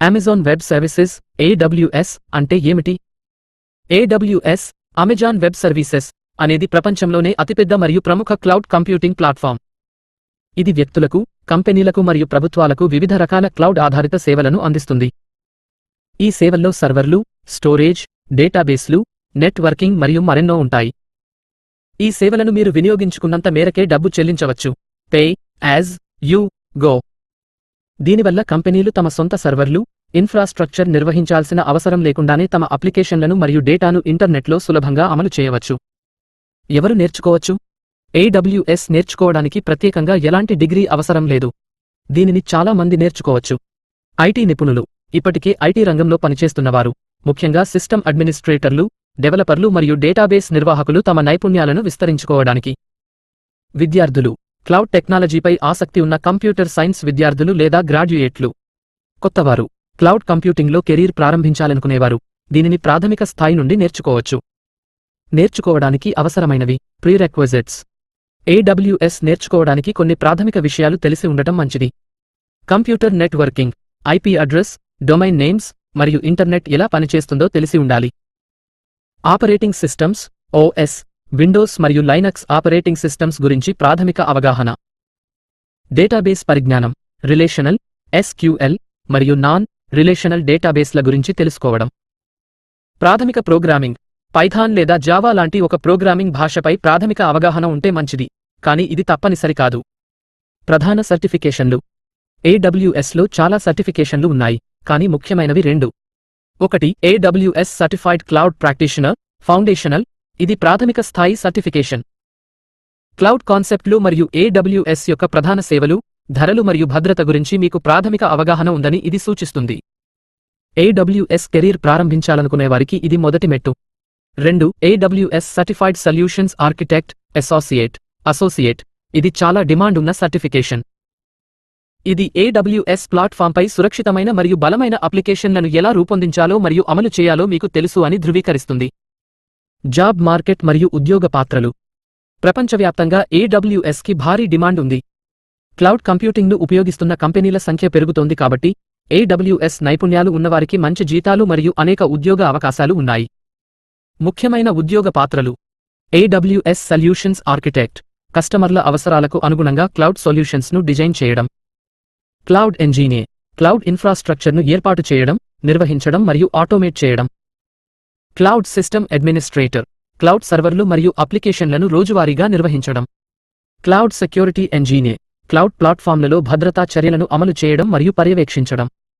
Amazon web services AWS అంటే ఏమిటి? AWS Amazon web services అనేది ప్రపంచంలోనే అతిపెద్ద మరియు ప్రముఖ క్లౌడ్ కంప్యూటింగ్ ప్లాట్ఫామ్. ఇది వ్యక్తులకు కంపెనీలకు మరియు ప్రభుత్వాలకు వివిధ రకాల క్లౌడ్ ఆధారిత సేవలను అందిస్తుంది. ఈ సేవల్లో సర్వర్లు స్టోరేజ్ డేటాబేస్లు నెట్వర్కింగ్ మరియు మరెన్నో ఉంటాయి. ఈ సేవలను మీరు వినియోగించుకున్నంత మేరకే డబ్బు చెల్లించవచ్చు. పే యాజ్ యూ గో దీనివల్ల కంపెనీలు తమ సొంత సర్వర్లు ఇన్ఫ్రాస్ట్రక్చర్ నిర్వహించాల్సిన అవసరం లేకుండానే తమ అప్లికేషన్లను మరియు డేటాను ఇంటర్నెట్లో సులభంగా అమలు చేయవచ్చు. ఎవరు నేర్చుకోవచ్చు? ఏడబ్ల్యూఎస్ నేర్చుకోవడానికి ప్రత్యేకంగా ఎలాంటి డిగ్రీ అవసరం లేదు. దీనిని చాలా మంది నేర్చుకోవచ్చు. ఐటీ నిపుణులు. ఇప్పటికే ఐటీ రంగంలో పనిచేస్తున్నవారు. ముఖ్యంగా సిస్టమ్ అడ్మినిస్ట్రేటర్లు డెవలపర్లు మరియు డేటాబేస్ నిర్వాహకులు తమ నైపుణ్యాలను విస్తరించుకోవడానికి. విద్యార్థులు. క్లౌడ్ టెక్నాలజీపై ఆసక్తి ఉన్న కంప్యూటర్ సైన్స్ విద్యార్థులు లేదా గ్రాడ్యుయేట్లు. కొత్తవారు. క్లౌడ్ కంప్యూటింగ్లో కెరీర్ ప్రారంభించాలనుకునేవారు. దీనిని ప్రాథమిక స్థాయి నుండి నేర్చుకోవచ్చు. నేర్చుకోవడానికి అవసరమైనవి. ప్రీరెక్వజిట్స్. ఏడబ్ల్యూఎస్ నేర్చుకోవడానికి కొన్ని ప్రాథమిక విషయాలు తెలిసి ఉండటం మంచిది. Computer networking. IP address domain names మరియు ఇంటర్నెట్ ఎలా పనిచేస్తుందో తెలిసి ఉండాలి. Operating systems OS. విండోస్ మరియు లైనక్స్ ఆపరేటింగ్ సిస్టమ్స్ గురించి ప్రాథమిక అవగాహన. డేటాబేస్ పరిజ్ఞానం రిలేషనల్ ఎస్క్యూఎల్ మరియు నాన్ రిలేషనల్ డేటాబేస్ల గురించి తెలుసుకోవడం. ప్రాథమిక ప్రోగ్రామింగ్ పైథాన్ లేదా జావా లాంటి ఒక ప్రోగ్రామింగ్ భాషపై ప్రాథమిక అవగాహన ఉంటే మంచిది కానీ ఇది తప్పనిసరి కాదు. ప్రధాన సర్టిఫికేషన్లు. ఏడబ్ల్యూఎస్లో చాలా సర్టిఫికేషన్లు ఉన్నాయి కానీ ముఖ్యమైనవి రెండు. ఒకటి AWS certified cloud practitioner foundational ఇది ప్రాథమిక స్థాయి సర్టిఫికేషన్. క్లౌడ్ కాన్సెప్ట్లు మరియు ఏడబ్ల్యూఎస్ యొక్క ప్రధాన సేవలు ధరలు మరియు భద్రత గురించి మీకు ప్రాథమిక అవగాహన ఉందని ఇది సూచిస్తుంది. ఏడబ్ల్యూఎస్ కెరీర్ ప్రారంభించాలనుకునే వారికి ఇది మొదటి మెట్టు. రెండు AWS certified solutions architect associate associate ఇది చాలా డిమాండ్ ఉన్న సర్టిఫికేషన్. ఇది ఏడబ్ల్యూఎస్ ప్లాట్ఫాంపై సురక్షితమైన మరియు బలమైన అప్లికేషన్లను ఎలా రూపొందించాలో మరియు అమలు చేయాలో మీకు తెలుసు అని ధృవీకరిస్తుంది. జాబ్ మార్కెట్ మరియు ఉద్యోగ పాత్రలు. ప్రపంచవ్యాప్తంగా ఏడబ్ల్యూఎస్కి కి భారీ డిమాండ్ ఉంది. క్లౌడ్ కంప్యూటింగ్ను ఉపయోగిస్తున్న కంపెనీల సంఖ్య పెరుగుతోంది కాబట్టి ఏడబ్ల్యూఎస్ నైపుణ్యాలు ఉన్నవారికి మంచి జీతాలు మరియు అనేక ఉద్యోగ అవకాశాలు ఉన్నాయి. ముఖ్యమైన ఉద్యోగ పాత్రలు. ఏడబ్ల్యూఎస్ సొల్యూషన్స్ ఆర్కిటెక్ట్ కస్టమర్ల అవసరాలకు అనుగుణంగా క్లౌడ్ సొల్యూషన్స్ను డిజైన్ చేయడం. క్లౌడ్ ఇంజనీర్ క్లౌడ్ ఇన్ఫ్రాస్ట్రక్చర్ను ఏర్పాటు చేయడం నిర్వహించడం మరియు ఆటోమేట్ చేయడం. క్లౌడ్ సిస్టమ్ అడ్మినిస్ట్రేటర్ క్లౌడ్ సర్వర్లు మరియు అప్లికేషన్లను రోజువారీగా నిర్వహించడం. క్లౌడ్ సెక్యూరిటీ ఎంజీనే క్లౌడ్ ప్లాట్ఫామ్లలో భద్రతా చర్యలను అమలు చేయడం మరియు పర్యవేక్షించడం.